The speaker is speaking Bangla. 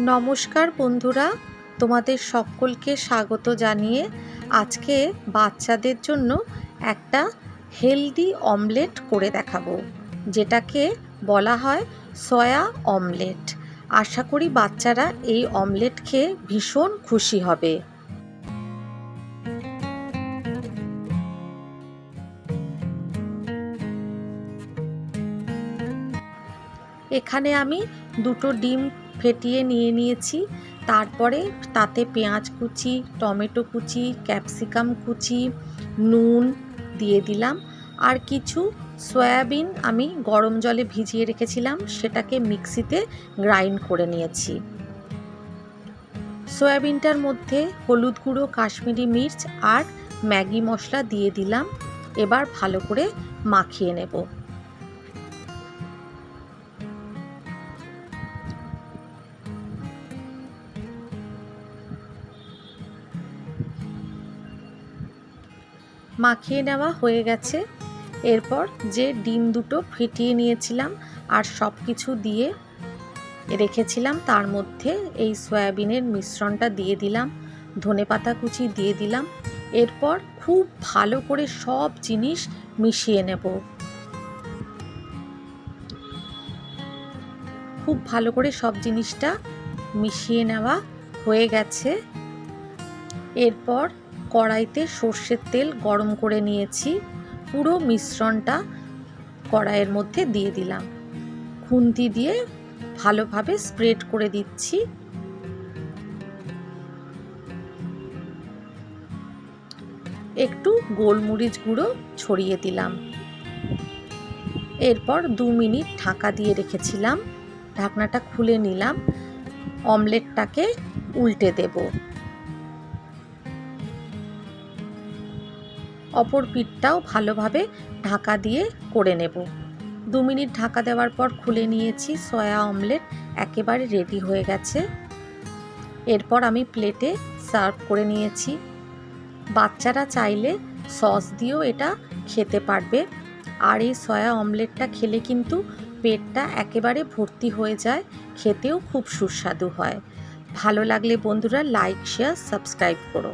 নমস্কার বন্ধুরা, তোমাদের সকলকে স্বাগত জানিয়ে আজকে বাচ্চাদের জন্য একটা হেলদি অমলেট করে দেখাবো, যেটাকে বলা হয় সয়া অমলেট। আশা করি বাচ্চারা এই অমলেট খেয়ে ভীষণ খুশি হবে। এখানে আমি দুটো ডিম ফেটিয়ে নিয়ে নিয়েছি। তারপরে তাতে পেঁয়াজ কুচি, টমেটো কুচি, ক্যাপসিকাম কুচি, নুন দিয়ে দিলাম। আর কিছু সয়াবিন আমি গরম জলে ভিজিয়ে রেখেছিলাম, সেটাকে মিক্সিতে গ্রাইন্ড করে নিয়েছি। সয়াবিনটার মধ্যে হলুদ গুঁড়ো, কাশ্মীরি মির্চ আর ম্যাগি মশলা দিয়ে দিলাম। এবার ভালো করে মাখিয়ে নেব। মাখিয়ে নেওয়া হয়ে গেছে। এরপর যে ডিম দুটো ফেটিয়ে নিয়েছিলাম আর সব কিছু দিয়ে রেখেছিলাম, তার মধ্যে এই সয়াবিনের মিশ্রণটা দিয়ে দিলাম, ধনে পাতা কুচি দিয়ে দিলাম। এরপর খুব ভালো করে সব জিনিস মিশিয়ে নেব। খুব ভালো করে সব জিনিসটা মিশিয়ে নেওয়া হয়ে গেছে। এরপর কড়াইতে সর্ষের তেল গরম করে নিয়েছি। পুরো মিশ্রণটা কড়াইয়ের মধ্যে দিয়ে দিলাম। খুন্তি দিয়ে ভালোভাবে স্প্রেড করে দিচ্ছি। একটু গোলমরিচ গুঁড়ো ছড়িয়ে দিলাম। এরপর দু মিনিট ঢাকা দিয়ে রেখেছিলাম। ঢাকনাটা খুলে নিলাম। অমলেটটাকে উল্টে দেবো। অপর পিঠটাও ভালোভাবে ঢাকা দিয়ে করে নেব। দু মিনিট ঢাকা দেওয়ার পর খুলে নিয়েছি সয়া অমলেট, একেবারে রেডি হয়ে গেছে। এরপর আমি প্লেটে সার্ভ করে নিয়েছি। বাচ্চারা চাইলে সস দিয়েও এটা খেতে পারবে। আর এই সয়া অমলেটটা খেলে কিন্তু পেটটা একেবারে ভর্তি হয়ে যায়, খেতেও খুব সুস্বাদু হয়। ভালো লাগলে বন্ধুরা লাইক, শেয়ার, সাবস্ক্রাইব করো।